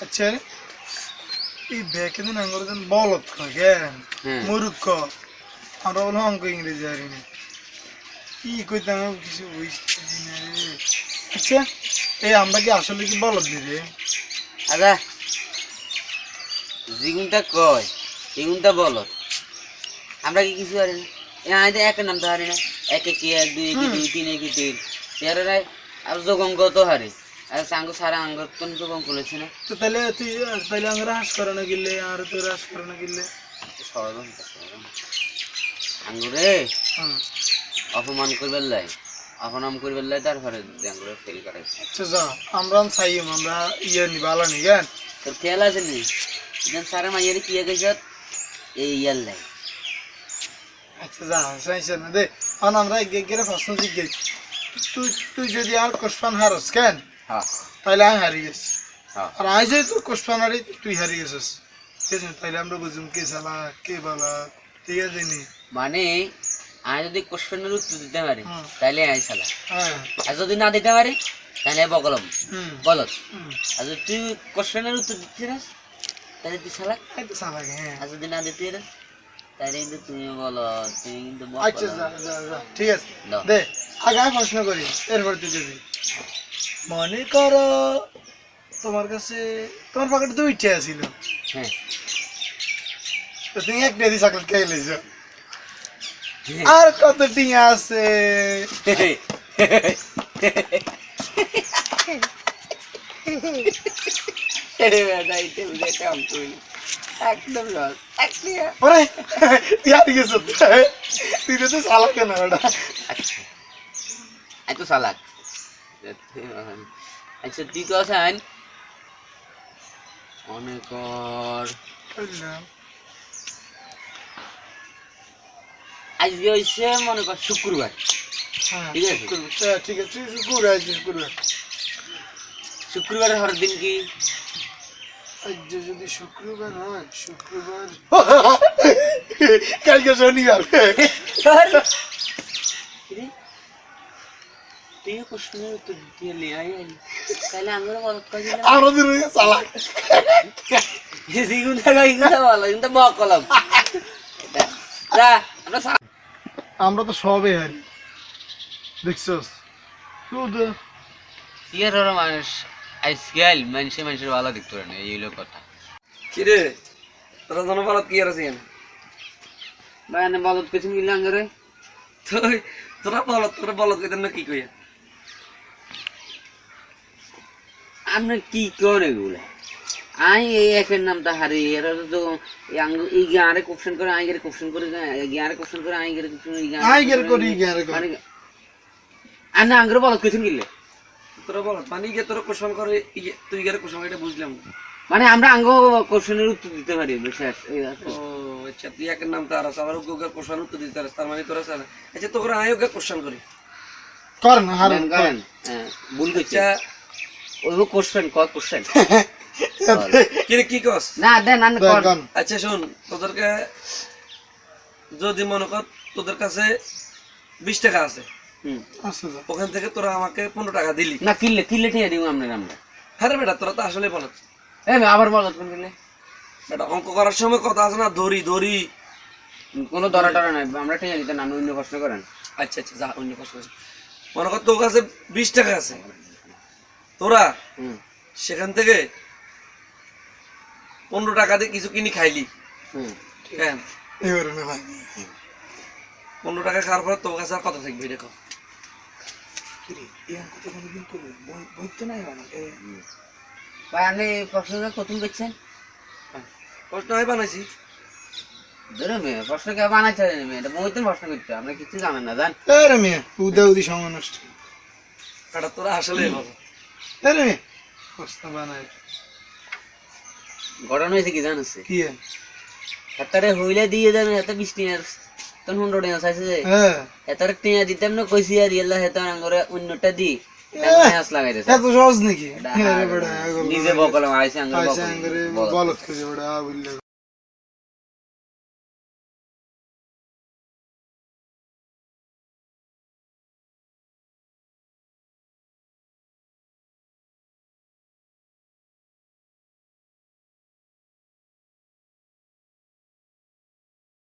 আচ্ছা এই ব্যাকে দিন আঙ্গুর দিন বলত কেন হ্যাঁ মূর্খ আমরা বললাম অঙ্ক ইংরেজি না কি কইতাম আমি কিছু বুঝতেছি না রে আচ্ছা এই আমরা কি আসলে কি বলত দিবে আদা যেগুনটা কয় সেগুনটা বলো আমরা কি কিছু না এ আয় তো একের নাম তো হারি না একে কি এক দুই কি দুই তিন কি তিন আর যোগঙ্গ তো হারি আর সাঙ্গ সারা আঙ্গ কোন যোগঙ্গ করেছে না। তো তাহলে তুই তাহলে আমরা হাস করানো গেলে আর তোর হাস করানো গেলে? আঙ্গুরে? হ্যাঁ অপমান করবার লাই। অপমান করবার লাই তারপরে আঙ্গুরে ফেল করে আচ্ছা যা আমরা চাইম আমরা ইয়ে নিবা আলা নি কেন তোর খেয়াল আছে নি? যেন সারা মাইয়ের কি গেছ এই ইয়ার লাই। আচ্ছা যা চাইছে না দে। আমরা গেরে প্রশ্ন জিজ্ঞেস। তুই তুই যদি আর কোশ্পান হারস কেন? হ্যাঁ। তাহলে আমি হারিয়ে গেছি। হ্যাঁ। আর যদি তোর কোশ্পান তুই হারিয়ে গেছিস। ঠিক আছে তাহলে আমরা বুঝুম কে চালা কে বালা ঠিক আছে নি? মানে আমি যদি কোশ্চেনের উত্তর দিতে পারি। তাহলে আমি সালা হ্যাঁ। আর যদি না দিতে পারি তাহলে বকলম। বলত। আর যদি তুই কোশ্চেনের উত্তর দিতে পারিস তাহলে তুই চালা। আর যদি না দিতে পারিস তাহলে কিন্তু তুমি বলো তুমি কিন্তু আচ্ছা ঠিক আছে। দে আগে আমি প্রশ্ন করি এরপর তুই দিবি। মনে করো তোমার কাছে তোমার পকেটে দুইটা ছিল। হ্যাঁ। তো তুমি একটা দিয়ে চকলেট খেয়ে লেছো আর কত টিয়া আছে? তুই। একদম লস তো চালা কেন ওটা? এত সালাক আচ্ছা আজকে হয়েছে মনে কর শুক্রবার। হ্যাঁ, ঠিক আছে। শুক্রবার। হ্যাঁ, ঠিক আছে। তুই শুক্রবার আজ শুক্রবার। শুক্রবারের হর দিন কি? আজ যদি শুক্রবার হয় শুক্রবার কালকে শনিবার। তুই প্রশ্নের উত্তর দিয়ে নিয়ে আয় আয়। তাহলে আমরা মদত করে দিলাম আরও দিন চালা দ্বিগুণ টাকা ইগুণ ভালো কিন্তু বক যা আমরা আমরা তো সবে হারি দেখছস। শুধু ইয়ার ওরা মানুষ আজকাল মানুষে মানুষের ভালো দেখতে পারে না এই হলো কথা। কিরে তোরা জনপালত কি আর আছেন? মানে বলত কিছু মিলে আঙ্গারে তুই তোরা বলত তোরা বলত কইতেন কি কইয়া? আমরা কি করে এগুলো আই এই একের নামটা হারি এরা তো এই গাঁরে কোশ্চেন করে আই গেরে কোশ্চেন করে গাঁরে কোশ্চেন করে আই গেরে কোশ্চেন আই গেরে করি, ই গেরে করি। আর না আঙ্গরে বলত কিছু মিললে তোরা বলত মানে গিয়ে তোরা কোশ্চেন করে তুই গেলে কোশ্চেন এটা বুঝলাম। মানে আমরা আঙ্গ কোশ্চেনের উত্তর দিতে পারি শেষ ও আচ্ছা তুই একের নাম তার আছে আবার ওকে কোশ্চেন উত্তর দিতে পারিস তার মানে তোরা স্যার আচ্ছা তোরা আয় ওকে কোশ্চেন করি। কর না হার করেন, করেন হ্যাঁ ভুল করছে। ওই কোশ্চেন ক কোশ্চেন কিরে কি কস? না দেন আন কর আচ্ছা শোন তোদেরকে যদি মনে কর তোদের কাছে বিশ টাকা আছে হুম। আচ্ছা যা। ওখান থেকে তোরা আমাকে পনেরো টাকা দিলি। না কিনলে কিনলে ঠিক দিব আমরা আমরা। হ্যাঁ বেটা তোরা তো আসলে বলত। এই আবার বলত কোন কিনলে। বেটা অঙ্ক করার সময় কথা আছে না দড়ি দড়ি কোনো দরা টরা নাই আমরা ঠিক দিতে না অন্য প্রশ্ন করেন। আচ্ছা আচ্ছা যা অন্য প্রশ্ন। মনে কর তোর কাছে বিশ টাকা আছে। তোরা সেখান থেকে পনেরো টাকা দিয়ে কিছু কিনি খাইলি। ভাই। পনেরো টাকা খাওয়ার পর তোর কাছে আর কত থাকবে দেখো কতদিন করছেন? প্রশ্ন আমি বানাইছি। প্রশ্ন কে বানাইছে এটা প্রশ্ন করতে আপনি কিছু জানেন না জান। মেয়ে উদা উদি সময় নষ্ট। এটা তোরা আসলে ভালো ঘটনা হয়েছে কি জানিস? কি এতারে হইলে দিয়ে দেন এত বিশ টিয়ার তখন হুন্ডো টিয়া চাইছে যে হ্যাঁ। এতারে টিয়া দিতাম না কইছি আর ইয়েলা হেতার আঙ্গরে অন্যটা দি বেড়া নিজে বকলাম আইসে আঙ্গরে বলত খুঁজে বেড়া বললে